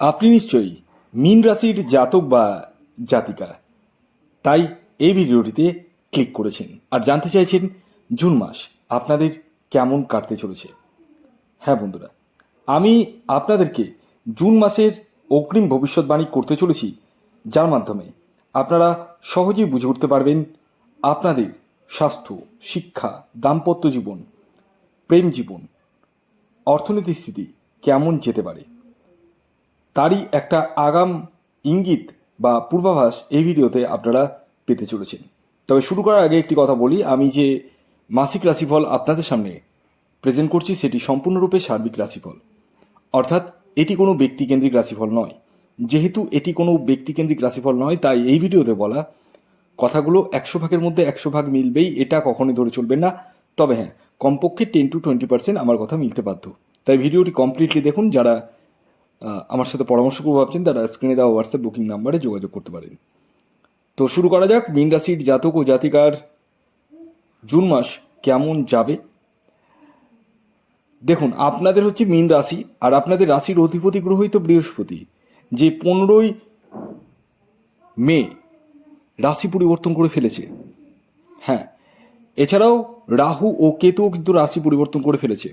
আপনি নিশ্চয়ই মিন রাশির জাতক বা জাতিকা। তাই এই ভিডিওটিতে ক্লিক করেছেন আর জানতে চাইছেন জুন মাস আপনাদের কেমন কাটতে চলেছে। হ্যাঁ বন্ধুরা, আমি আপনাদেরকে জুন মাসের অগ্রিম ভবিষ্যৎবাণী করতে চলেছি যার মাধ্যমে আপনারা সহজেই বুঝে উঠতে পারবেন আপনাদের স্বাস্থ্য, শিক্ষা, দাম্পত্য জীবন, প্রেম জীবন, অর্থনৈতিক স্থিতি কেমন যেতে পারে। তারই একটা আগাম ইঙ্গিত বা পূর্বাভাস এই ভিডিওতে আপনারা পেতে চলেছেন। তবে শুরু করার আগে একটি কথা বলি, আমি যে মাসিক রাশিফল আপনাদের সামনে প্রেজেন্ট করছি সেটি সম্পূর্ণরূপে সার্বিক রাশিফল। অর্থাৎ এটি কোনো ব্যক্তিকেন্দ্রিক রাশিফল নয়। যেহেতু এটি কোনো ব্যক্তিকেন্দ্রিক রাশিফল নয়, তাই এই ভিডিওতে বলা কথাগুলো একশো ভাগের মধ্যে একশো ভাগ মিলবেই, এটা কখনোই ধরে চলবে না। তবে হ্যাঁ কমপক্ষে টেন টু টোয়েন্টি পার্সেন্ট আমার কথা মিলতে বাধ্য। তাই ভিডিওটি কমপ্লিটলি দেখুন, যারা আমার সাথে পরামর্শ করব ভাবছেন, তারা স্ক্রিনে দেওয়া হোয়াটসঅ্যাপ বুকিং নাম্বারে যোগাযোগ করতে পারেন। তো শুরু করা যাক মীন রাশির জাতক ও জাতিকার জুন মাস কেমন যাবে? দেখুন, আপনাদের হচ্ছে মীন রাশি, আর আপনাদের রাশির অধিপতি গ্রহই তো বৃহস্পতি, যে পনেরোই মে রাশি পরিবর্তন করে ফেলেছে। হ্যাঁ এছাড়াও রাহু ও কেতুও কিন্তু রাশি পরিবর্তন করে ফেলেছে।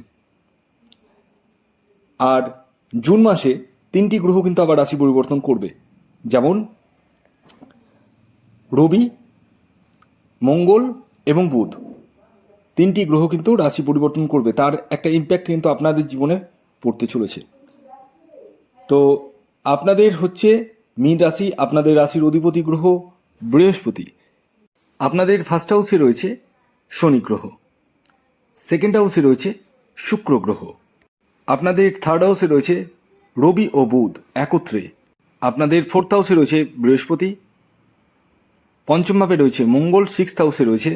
আর জুন মাসে তিনটি গ্রহ কিন্তু আবার রাশি পরিবর্তন করবে। যেমন, রবি, মঙ্গল এবং বুধ। তিনটি গ্রহ কিন্তু রাশি পরিবর্তন করবে। তার একটা ইম্প্যাক্ট কিন্তু আপনাদের জীবনে পড়তে চলেছে। তো আপনাদের হচ্ছে মীন রাশি, আপনাদের রাশির অধিপতি গ্রহ বৃহস্পতি। আপনাদের ফার্স্ট হাউসে রয়েছে শনি গ্রহ। সেকেন্ড হাউসে রয়েছে শুক্র গ্রহ। আপনাদের থার্ড হাউসে রয়েছে রবি ও বুধ একত্রে। আপনাদের ফোর্থ হাউসে রয়েছে বৃহস্পতি। পঞ্চম ভাবে রয়েছে মঙ্গল সিক্স হাউসে রয়েছে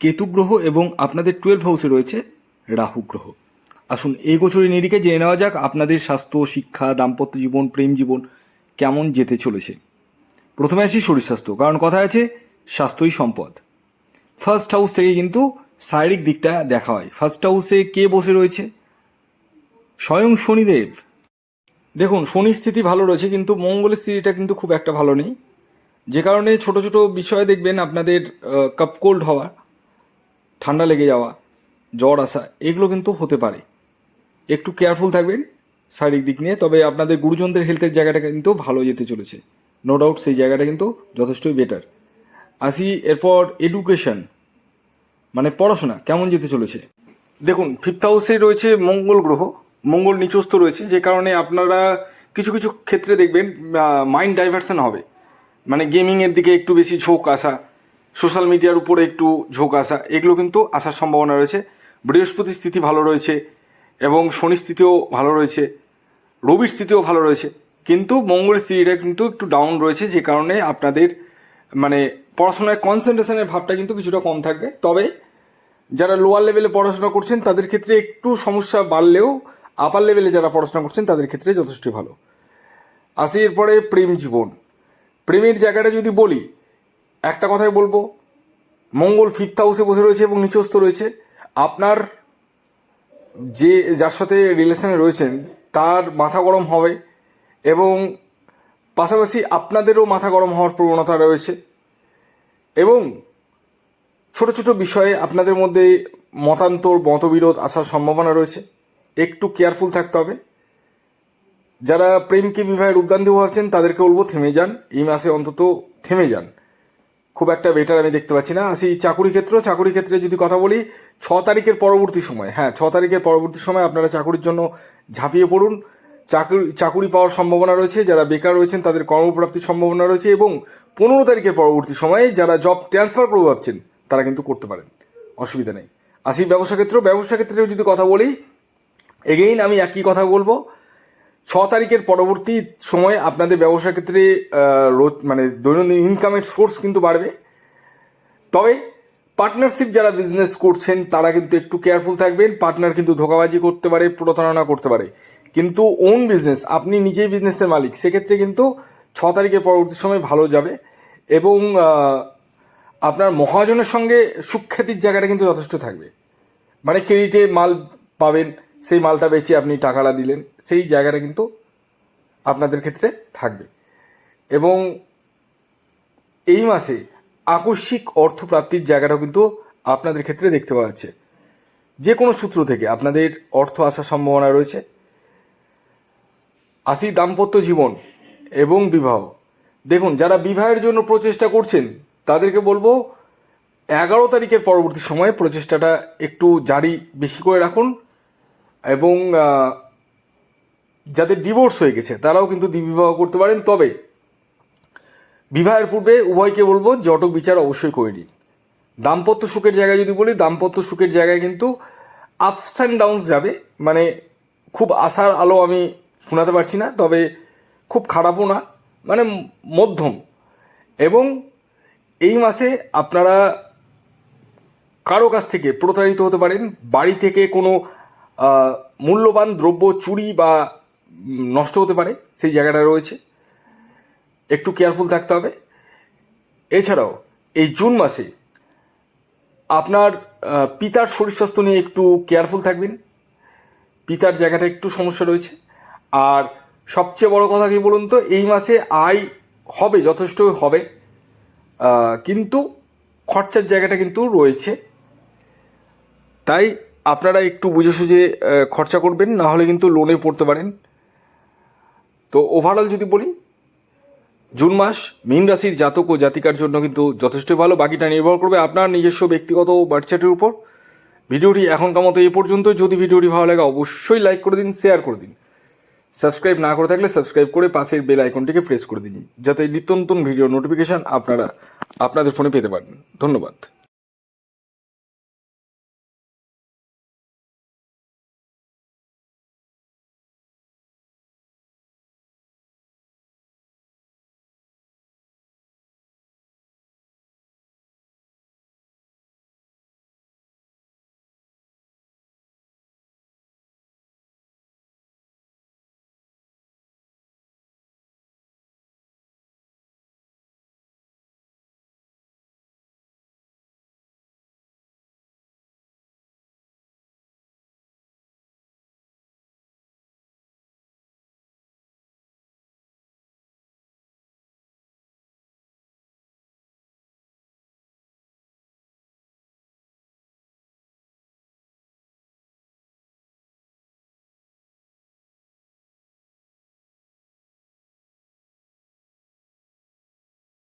কেতু গ্রহ এবং আপনাদের টুয়েলভ হাউসে রয়েছে রাহু গ্রহ। আসুন এই গোচরে নিরিখে জেনে নেওয়া যাক আপনাদের স্বাস্থ্য, শিক্ষা, দাম্পত্য জীবন, প্রেম জীবন কেমন যেতে চলেছে। প্রথমে আসি শরীর স্বাস্থ্য, কারণ কথা আছে স্বাস্থ্যই সম্পদ। ফার্স্ট হাউস থেকে কিন্তু শারীরিক দিকটা দেখা হয়। ফার্স্ট হাউসে কে বসে রয়েছে? স্বয়ং শনিদেব। দেখুন, শনির স্থিতি ভালো রয়েছে, কিন্তু মঙ্গলের স্থিতিটা কিন্তু খুব একটা ভালো নেই। যে কারণে ছোট ছোট বিষয়ে দেখবেন, আপনাদের কাপ কোল্ড হওয়া, ঠান্ডা লেগে যাওয়া, জ্বর আসা, এগুলো কিন্তু হতে পারে। একটু কেয়ারফুল থাকবেন শারীরিক দিক নিয়ে, তবে আপনাদের গুরুজনদের হেলথের জায়গাটা কিন্তু ভালো যেতে চলেছে। নো ডাউট সেই জায়গাটা কিন্তু যথেষ্টই বেটার আসি এরপর এডুকেশন মানে পড়াশোনা, কেমন যেতে চলেছে? দেখুন ফিফথ হাউসে রয়েছে মঙ্গল গ্রহ। মঙ্গল নিচস্থ রয়েছে, যে কারণে আপনারা কিছু কিছু ক্ষেত্রে দেখবেন মাইন্ড ডাইভারশন হবে। মানে গেমিংয়ের দিকে একটু বেশি ঝোঁক আসা সোশ্যাল মিডিয়ার উপরে একটু ঝোঁক আসা, এগুলো কিন্তু আসার সম্ভাবনা রয়েছে। বৃহস্পতি স্থিতি ভালো রয়েছে এবং শনি স্থিতিও ভালো রয়েছে, রবির স্থিতিও ভালো রয়েছে। কিন্তু মঙ্গলের স্থিতিটা কিন্তু একটু ডাউন রয়েছে, যে কারণে আপনাদের মানে পড়াশোনায় কনসেন্ট্রেশনের ভাবটা কিন্তু কিছুটা কম থাকবে। তবে যারা লোয়ার লেভেলে পড়াশোনা করছেন, তাদের ক্ষেত্রে একটু সমস্যা বাড়লেও আপার লেভেলে যারা পড়াশোনা করছেন, তাদের ক্ষেত্রে যথেষ্ট ভালো। আসি এরপরে প্রেম জীবন। প্রেমের জায়গাটা যদি বলি, একটা কথাই বলব, মঙ্গল ফিফথ হাউসে বসে রয়েছে এবং নিচস্থ রয়েছে। আপনার যে, যার সাথে রিলেশনে রয়েছেন, তার মাথা গরম হবে এবং পাশাপাশি আপনাদেরও মাথা গরম হওয়ার প্রবণতা রয়েছে এবং ছোট ছোট বিষয়ে আপনাদের মধ্যে মতান্তর, মতবিরোধ আসার সম্ভাবনা রয়েছে। একটু কেয়ারফুল থাকতে হবে। যারা প্রেমকে বিবাহের উদ্যান দিয়ে ভাবছেন, তাদেরকে বলব থেমে যান। এই মাসে অন্তত থেমে যান। খুব একটা বেটার আমি দেখতে পাচ্ছি না। আসি চাকুরি ক্ষেত্র। চাকুরি ক্ষেত্রে যদি কথা বলি, ছ তারিখের পরবর্তী সময় হ্যাঁ ছ তারিখের পরবর্তী সময় আপনারা চাকুরির জন্য ঝাঁপিয়ে পড়ুন। চাকরি, চাকুরি পাওয়ার সম্ভাবনা রয়েছে। যারা বেকার রয়েছেন, তাদের কর্মপ্রাপ্তির সম্ভাবনা রয়েছে এবং পনেরো তারিখের পরবর্তী সময়ে যারা জব ট্রান্সফার করব ভাবছেন, তারা কিন্তু করতে পারেন। অসুবিধা নেই। আসি ব্যবসা ক্ষেত্র। ব্যবসা ক্ষেত্রে যদি কথা বলি এগেইন আমি একই কথা বলব। ছ তারিখের পরবর্তী সময়ে আপনাদের ব্যবসা ক্ষেত্রে রোজ মানে দৈনন্দিন ইনকামের সোর্স কিন্তু বাড়বে। তবে পার্টনারশিপ যারা বিজনেস করছেন, তারা কিন্তু একটু কেয়ারফুল থাকবেন। পার্টনার কিন্তু ধোকাবাজি করতে পারে, প্রতারণা করতে পারে। কিন্তু ওন বিজনেস আপনি নিজেই বিজনেসের মালিক, সেক্ষেত্রে কিন্তু ছ তারিখের পরবর্তী সময় ভালো যাবে। এবং আপনার মহাজনের সঙ্গে সুখ্যাতির জায়গাটা কিন্তু যথেষ্ট থাকবে। মানে ক্রেডিটে মাল পাবেন সেই মালটা বেচে আপনি টাকাটা দিলেন, সেই জায়গাটা কিন্তু আপনাদের ক্ষেত্রে থাকবে। এবং এই মাসে আকস্মিক অর্থপ্রাপ্তির জায়গাটাও কিন্তু আপনাদের ক্ষেত্রে দেখতে পাওয়া যাচ্ছে। যে কোনো সূত্র থেকে আপনাদের অর্থ আসার সম্ভাবনা রয়েছে। আসি দাম্পত্য জীবন এবং বিবাহ। দেখুন, যারা বিবাহের জন্য প্রচেষ্টা করছেন, তাদেরকে বলব এগারো তারিখের পরবর্তী সময়ে প্রচেষ্টাটা একটু জারি বেশি করে রাখুন। এবং যাদের ডিভোর্স হয়ে গেছে, তারাও কিন্তু দ্বিবিবাহ করতে পারেন। তবে, বিবাহের পূর্বে উভয়কে বলব, জটক বিচার অবশ্যই করে নিন। দাম্পত্য সুখের জায়গায় যদি বলি, দাম্পত্য সুখের জায়গায় কিন্তু আপস অ্যান্ড ডাউনস যাবে। মানে খুব আশার আলো আমি শোনাতে পারছি না, তবে খুব খারাপও না মানে মধ্যম। এবং এই মাসে আপনারা কারও কাছ থেকে প্রতারিত হতে পারেন, বাড়ি থেকে কোনো মূল্যবান দ্রব্য চুরি বা নষ্ট হতে পারে, সেই জায়গাটা রয়েছে। একটু কেয়ারফুল থাকতে হবে। এছাড়াও, এই জুন মাসে আপনার পিতার শরীর স্বাস্থ্য নিয়ে একটু কেয়ারফুল থাকবেন। পিতার জায়গাটা একটু সমস্যা রয়েছে। আর সবচেয়ে বড় কথা কি বলুন তো, এই মাসে আয় হবে, যথেষ্ট হবে। কিন্তু খরচার জায়গাটা কিন্তু রয়েছে। তাই আপনারা একটু বুঝে সুঝে খরচা করবেন না হলে কিন্তু লোনে পড়তে পারেন। তো ওভারঅল যদি বলি, জুন মাস মীন রাশির জাতক ও জাতিকার জন্য কিন্তু যথেষ্ট ভালো। বাকিটা নির্ভর করবে আপনার নিজস্ব ব্যক্তিগত বার্থচার্টের উপর। ভিডিওটি এখনকার মতো এই পর্যন্ত। যদি ভিডিওটি ভালো লাগে, অবশ্যই লাইক করে দিন শেয়ার করে দিন। সাবস্ক্রাইব না করে থাকলে সাবস্ক্রাইব করে পাশের বেল আইকনটিকে প্রেস করে দিন, যাতে নিত্য নতুন ভিডিও নোটিফিকেশান আপনারা আপনাদের ফোনে পেতে পারেন। ধন্যবাদ।